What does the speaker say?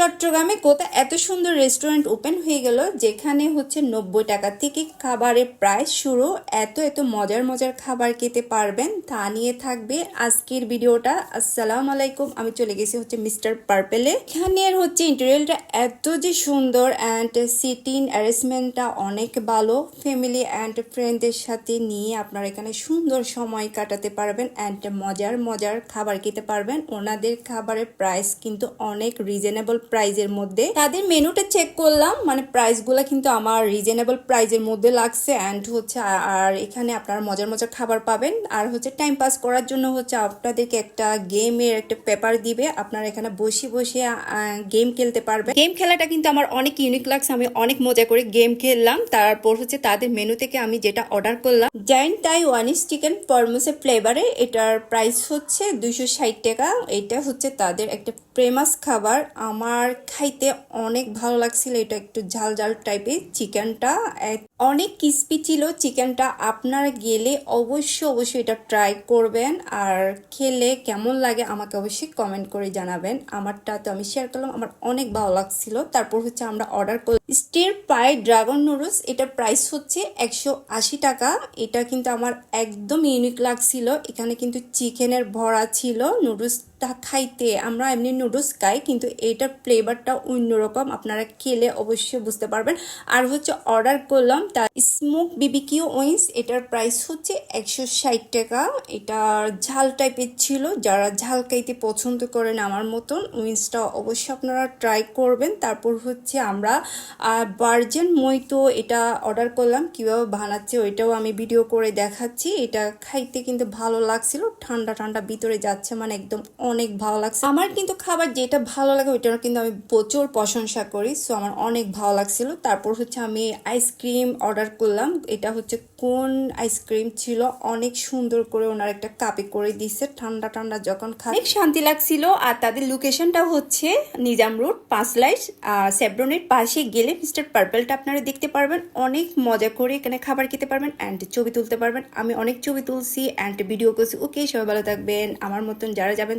চট্টগ্রামে কোথায় এত সুন্দর রেস্টুরেন্ট ওপেন হয়ে গেল, যেখানে হচ্ছে নব্বই টাকা থেকে খাবারের প্রাইস শুরু, এত এত মজার মজার খাবার খেতে পারবেন, তা নিয়ে থাকবে আজকের ভিডিওটা। আসসালাম আলাইকুম, আমি চলে গেছি হচ্ছে মিস্টার পার্পেলে। এখানের হচ্ছে ইন্টেরিয়ালটা এত যে সুন্দর অ্যান্ড সিটিং অ্যারেঞ্জমেন্টটা অনেক ভালো। ফ্যামিলি অ্যান্ড ফ্রেন্ডদের সাথে নিয়ে আপনারা এখানে সুন্দর সময় কাটাতে পারবেন অ্যান্ড মজার মজার খাবার খেতে পারবেন। ওনাদের খাবারের প্রাইস কিন্তু অনেক রিজনেবল প্রাইজের মধ্যে। তাদের মেনুটা চেক করলাম মানে প্রাইসগুলো কিন্তু আমার রিজনেবল প্রাইজের মধ্যে লাগছে অ্যান্ড হচ্ছে আর এখানে আপনারা মজার মজার খাবার পাবেন। আর হচ্ছে টাইম পাস করার জন্য হচ্ছে আপনাদেরকে একটা গেমের একটা পেপার দিবে। আপনারা এখানে বসে বসে গেম খেলতে পারবেন। গেম খেলাটা কিন্তু আমার অনেক ইউনিক লাগছে। আমি অনেক মজা করে গেম খেললাম। তারপর হচ্ছে তাদের মেনু থেকে আমি যেটা অর্ডার করলাম জায়েন্ট তাই ওয়ানিস চিকেন পরমোসে ফ্লেভারে এটার প্রাইস হচ্ছে দুইশো ষাট টাকা। এটা হচ্ছে তাদের একটা ফেমাস খাবার। আমার খাইতে অনেক ভালো লাগছিল। এটা একটু ঝাল ঝাল টাইপের চিকেনটা। অনেক ক্রিস্পি ছিল চিকেনটা। আপনারা গেলে অবশ্যই অবশ্যই এটা ট্রাই করবেন। আর খেলে কেমন লাগে আমাকে অবশ্যই কমেন্ট করে জানাবেন। আমারটা তো আমি শেয়ার করলাম। আমার অনেক ভালো লাগছিল। তারপর হচ্ছে আমরা অর্ডার করি স্টির পাই ড্রাগন নুডলস এটার প্রাইস হচ্ছে একশো আশি টাকা। এটা কিন্তু আমার একদম ইউনিক লাগছিল। এখানে কিন্তু চিকেনের ভরা ছিল। নুডলসটা খাইতে আমরা এমনি নুডলস খাই, কিন্তু এটার ফ্লেভারটা অন্যরকম আপনারা খেলে অবশ্যই বুঝতে পারবেন। আর হচ্ছে অর্ডার করলাম, তার স্মোক বিবিকিউ উইংস এটার প্রাইস হচ্ছে একশো ষাট টাকা। এটা ঝাল টাইপের ছিল, যারা ঝাল খাইতে পছন্দ করেন আমার মতন উইংসটা অবশ্যই আপনারা ট্রাই করবেন। তারপর হচ্ছে আমরা বার্জেন মইতো এটা অর্ডার করলাম, কীভাবে বানাচ্ছে ওইটাও আমি ভিডিও করে দেখাচ্ছি। এটা খাইতে কিন্তু ভালো লাগছিল, ঠান্ডা ঠান্ডা ভিতরে যাচ্ছে মানে একদম অনেক ভালো লাগছে। আমার কিন্তু খাবার যেটা ভালো লাগে ওইটার কিন্তু আমি প্রচুর প্রশংসা করি সো আমার অনেক ভালো লাগছিল। তারপর হচ্ছে আমি আইসক্রিম অর্ডার করলাম এটা হচ্ছে কোন আইসক্রিম ছিল অনেক সুন্দর করে ওনার একটা কাপে করে দিছে ঠান্ডা ঠান্ডা যখন খা অনেক শান্তি লাগছিল আর তাদের লোকেশনটা হচ্ছে নিজাম রোড পাঁচ লাইট সেব্রনের পাশে গেলে মিস্টার পার্পেলটা আপনারা দেখতে পারবেন। অনেক মজা করে এখানে খাবার খেতে পারবেন অ্যান্ড ছবি তুলতে পারবেন। আমি অনেক ছবি তুলছি অ্যান্ড ভিডিও করছি। ওকে সবাই ভালো থাকবেন। আমার মতন যারা যাবেন